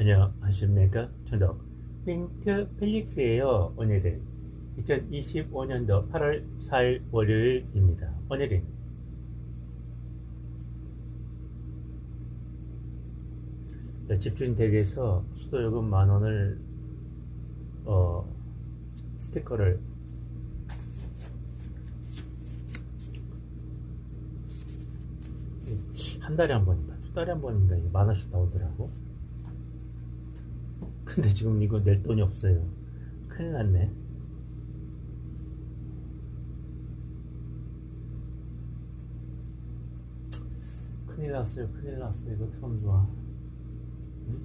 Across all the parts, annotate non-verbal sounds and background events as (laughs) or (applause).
안녕하십니까? 저도 링크 펠릭스예요 오늘은. 2025년도 8월 4일 월요일입니다. 오늘은 집주인댁에서 수도요금 만원을 어, 스티커를 한 달에 한 번인가 두 달에 한 번인가 이게 만 원씩 나오더라고 근데 지금 이거 낼 돈이 없어요. 큰일 났네. 큰일 났어요 큰일 났어요. 이거 하면 좋아. 응?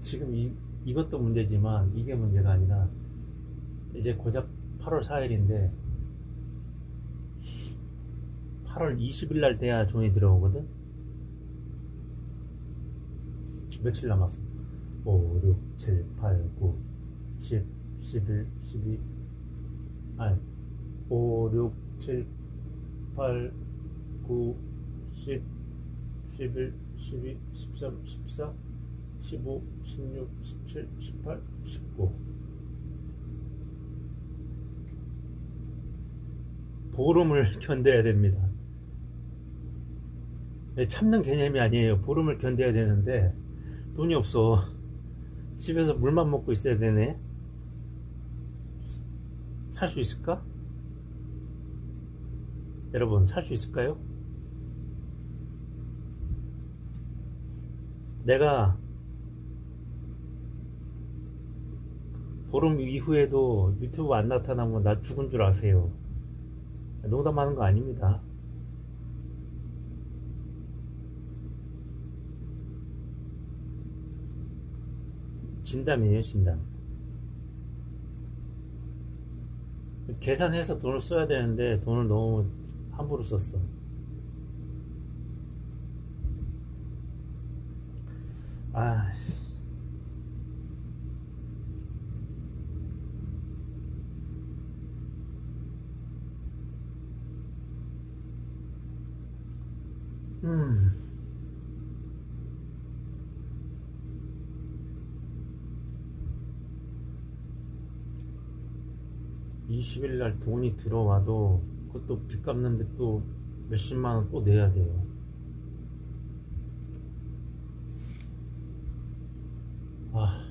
지금 이, 이것도 문제지만 이게 문제가 아니라 이제 고작 8월 4일인데 8월 20일 날 돼야 돈이 들어오거든? 며칠 남았어? 5, 6, 7, 8, 9, 10, 11, 12 아니 5, 6, 7, 8, 9, 10, 11, 12, 13, 14 15, 16, 17, 18, 19 보름을 (laughs) 견뎌야 됩니다. 네, 참는 개념이 아니에요. 보름을 견뎌야 되는데 돈이 없어. 집에서 물만 먹고 있어야 되네. 살 수 있을까? 여러분, 살 수 있을까요? 내가 보름 이후에도 유튜브 안 나타나면 나 죽은 줄 아세요. 농담하는 거 아닙니다. 진담이에요, 진담. 계산해서 돈을 써야 되는데 돈을 너무 함부로 썼어. 아, 음. 20일 날 돈이 들어와도 그것도 빚 갚는데 또 몇십만 원 또 내야 돼요. 아.